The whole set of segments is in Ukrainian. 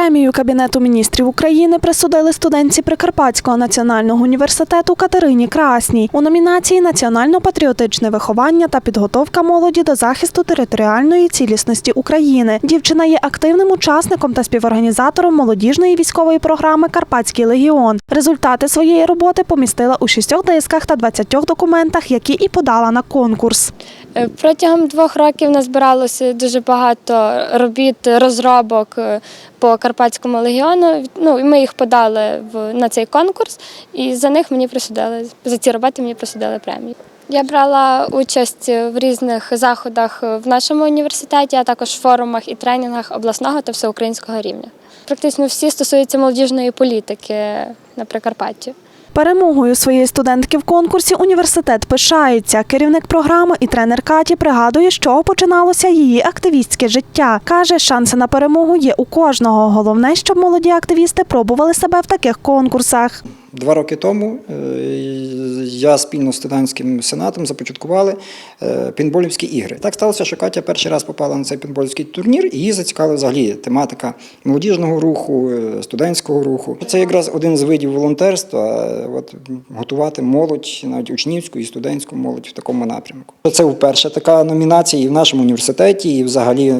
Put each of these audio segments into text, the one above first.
Премію Кабінету міністрів України присудили студентці Прикарпатського національного університету Катерині Красній у номінації Національно-патріотичне виховання та підготовка молоді до захисту територіальної цілісності України. Дівчина є активним учасником та співорганізатором молодіжної військової програми Карпатський легіон. Результати своєї роботи помістила у шістьох дисках та 20 документах, які і подала на конкурс. Е, Протягом двох років назбиралося дуже багато робіт, розробок е, по Карпатському легіону. Ну, ми їх подали в, на цей конкурс, і за них мені присудили, за ці роботи мені присудили премію. Я брала участь в різних заходах в нашому університеті, а також форумах і тренінгах обласного та всеукраїнського рівня. Практично всі стосуються молодіжної політики на Прикарпатті. Перемогою своєї студентки в конкурсі університет пишається. Керівник програми і тренер Каті пригадує, з чого починалося її активістське життя. Каже, шанси на перемогу є у кожного. Головне, щоб молоді активісти пробували себе в таких конкурсах. Два роки тому е, я спільно з студентським сенатом започаткували е, пінболівські ігри. Так сталося, що Катя перший раз попала на цей пінболівський турнір, і її зацікавила взагалі тематика молодіжного руху, е, студентського руху. Це якраз один з видів волонтерства. е, От готувати молодь, навіть учнівську і студентську молодь в такому напрямку. Це вперше така номінація і в нашому університеті, і взагалі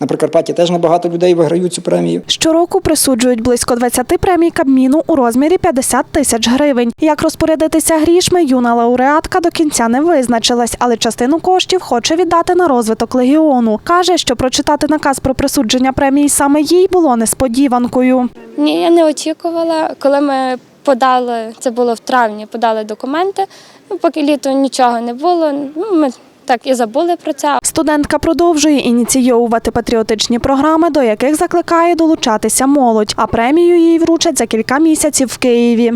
на Прикарпатті теж набагато людей виграють цю премію. Щороку присуджують близько 20 премій Кабміну у розмірі 50 тисяч гривень. Як розпорядитися грішми, юна лауреатка до кінця не визначилась, але частину коштів хоче віддати на розвиток легіону. Каже, що прочитати наказ про присудження премії саме їй було несподіванкою. Ні, я не очікувала. Коли ми подали, це було в травні, подали документи. Ну, поки літо нічого не було. Ну, ми так і забули про це. Студентка продовжує ініційовувати патріотичні програми, до яких закликає долучатися молодь. А премію їй вручать за кілька місяців в Києві.